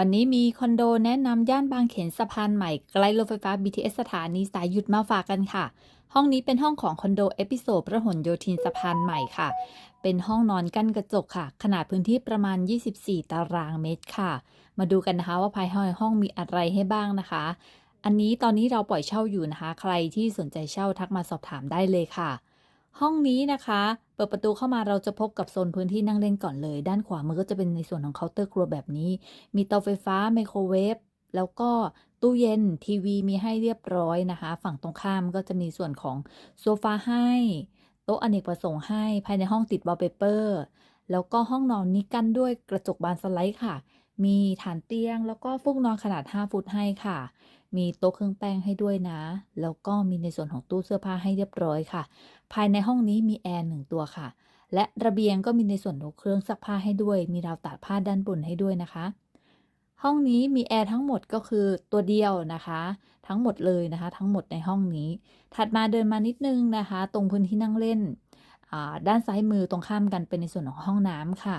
วันนี้มีคอนโดแนะนำย่านบางเขนสะพานใหม่ใกล้รถไฟฟ้า BTS สถานีสายหยุดมาฝากกันค่ะ ห้องนี้เป็นห้องของคอนโดเอพิโซดพระหลโยธินสะพานใหม่ค่ะ เป็นห้องนอนกั้นกระจกค่ะ ขนาดพื้นที่ประมาณ 24 ตารางเมตรค่ะ มาดูกันนะคะว่าภายในห้องมีอะไรให้บ้างนะคะ อันนี้ตอนนี้เราปล่อยเช่าอยู่นะคะ ใครที่สนใจเช่าทักมาสอบถามได้เลยค่ะ ห้องนี้นะคะ เปิดประตูเข้ามาเราจะพบกับโซนพื้นที่นั่งเล่นก่อนเลย ด้านขวามือก็จะเป็นในส่วนของเคาน์เตอร์ครัวแบบนี้ มีเตาไฟฟ้าไมโครเวฟแล้วก็ตู้เย็นทีวีมีให้เรียบร้อยนะคะ ฝั่งตรงข้ามก็จะมีส่วนของโซฟาให้โต๊ะอเนกประสงค์ให้ภายในห้องติดวอลเปเปอร์แล้วก็ห้องนอนนี้กั้นด้วยกระจกบานสไลด์ค่ะ มีฐานเตียงแล้วก็ฟูกนอนขนาด 5 ฟุตให้ค่ะ มีโต๊ะเครื่องแป้งให้ด้วยนะ แล้วก็มีในส่วนของตู้เสื้อผ้าให้เรียบร้อยค่ะ ภายในห้องนี้มีแอร์หนึ่งตัวค่ะ และระเบียงก็มีในส่วนของเครื่องซักผ้าให้ด้วย มีราวตากผ้าด้านบนให้ด้วยนะคะ ห้องนี้มีแอร์ทั้งหมดก็คือตัวเดียวนะคะ ทั้งหมดเลยนะคะ ทั้งหมดในห้องนี้ ถัดมาเดินมานิดนึงนะคะ ตรงพื้นที่นั่งเล่นอ่าด้านซ้ายมือตรงข้ามกันเป็นในส่วนของห้องน้ำค่ะ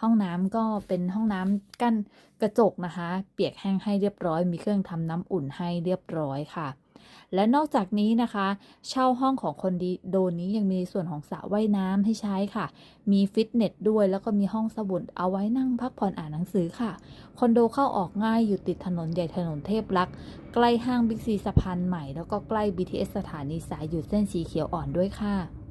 ห้องน้ำก็เป็นห้องน้ำกั้นกระจกนะคะ เปียกแห้งให้เรียบร้อย มีเครื่องทำน้ำอุ่นให้เรียบร้อยค่ะ และนอกจากนี้นะคะ เช่าห้องของคนดีโดนนี้ยังมีส่วนของสระว่ายน้ำให้ใช้ค่ะ มีฟิตเนสด้วยแล้วก็มีห้องสมุดเอาไว้นั่งพักผ่อนอ่านหนังสือค่ะ คอนโดเข้าออกง่ายอยู่ติดถนนใหญ่ถนนเทพรักษ์ใกล้ห้างบิ๊กซีสะพานใหม่ แล้วก็ใกล้ BTS สถานีสายหยุดเส้นสีเขียวอ่อนด้วยค่ะ